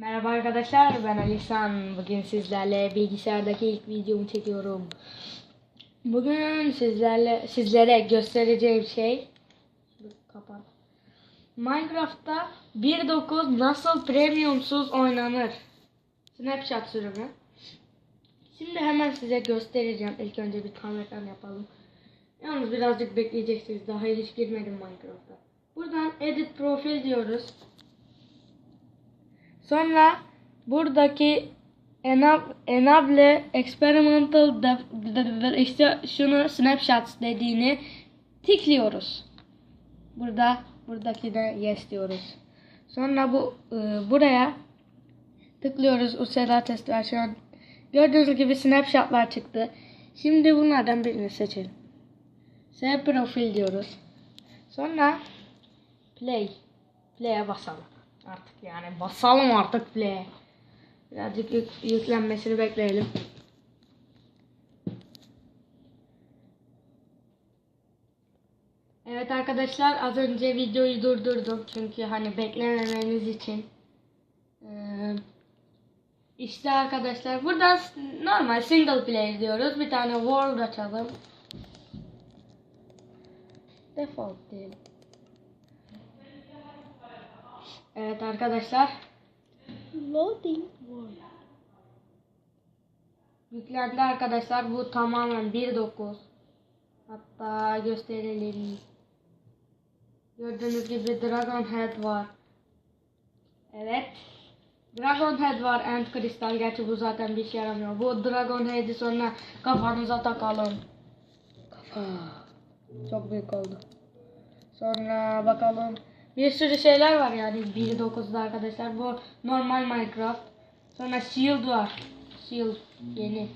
Merhaba arkadaşlar ben Alisan. Bugün sizlerle bilgisayardaki ilk videomu çekiyorum. Bugün sizlerle sizlere göstereceğim şey kapat. Minecraft'ta 1.9 nasıl premiumsuz oynanır? Snapchat sürümü. Şimdi hemen size göstereceğim. İlk önce bir tam ekran yapalım. Yalnız birazcık bekleyeceksiniz. Daha hiç girmedim Minecraft'a. Buradan edit profil diyoruz. Sonra buradaki enab- enable experimental işte şunu snapshots dediğini tıklıyoruz. Burada buradaki de yes diyoruz. Sonra bu e, buraya tıklıyoruz Usera test versiyon. Gördüğünüz gibi snapshotlar çıktı. Şimdi bunlardan birini seçelim. S profil diyoruz. Sonra play. Play'e basalım. Artık yani basalım artık play'e. Birazcık yük- yüklenmesini bekleyelim. Evet arkadaşlar az önce videoyu durdurdum çünkü hani beklememeniz için. Ee, işte arkadaşlar buradan s- normal single player diyoruz. Bir tane world açalım. Default diyelim. Evet arkadaşlar. Loading world. Yüklendi arkadaşlar. Bu tamamen 1.9. Hatta gösterelim. Gördüğünüz gibi Dragon Head var. Evet. Dragon Head var and kristal. Gerçi bu zaten bir şey yaramıyor. Bu Dragon Head'i sonra kafanıza takalım. Kafa. Çok büyük oldu. Sonra bakalım. Bir sürü şeyler var yani 1.9'da arkadaşlar. Bu normal Minecraft. Sonra Shield var. Shield yeni.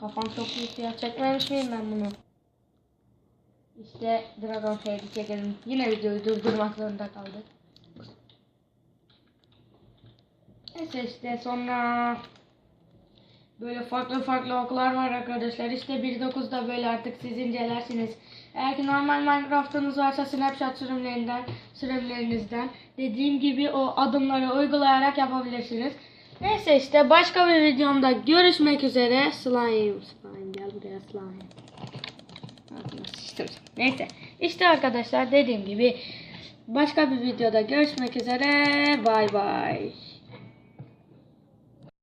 Kafam çok büyük ya. Çekmemiş miyim ben bunu? İşte Dragon Head'i çekelim. Yine videoyu durdurmak zorunda kaldık. Neyse işte sonra böyle farklı farklı oklar var arkadaşlar. İşte 1.9'da böyle artık siz incelersiniz. Eğer ki normal Minecraft'ınız varsa Snapchat sürümlerinden, sürümlerinizden dediğim gibi o adımları uygulayarak yapabilirsiniz. Neyse işte başka bir videomda görüşmek üzere. Slime, slime gel buraya slime. Neyse işte arkadaşlar dediğim gibi başka bir videoda görüşmek üzere. Bay bay.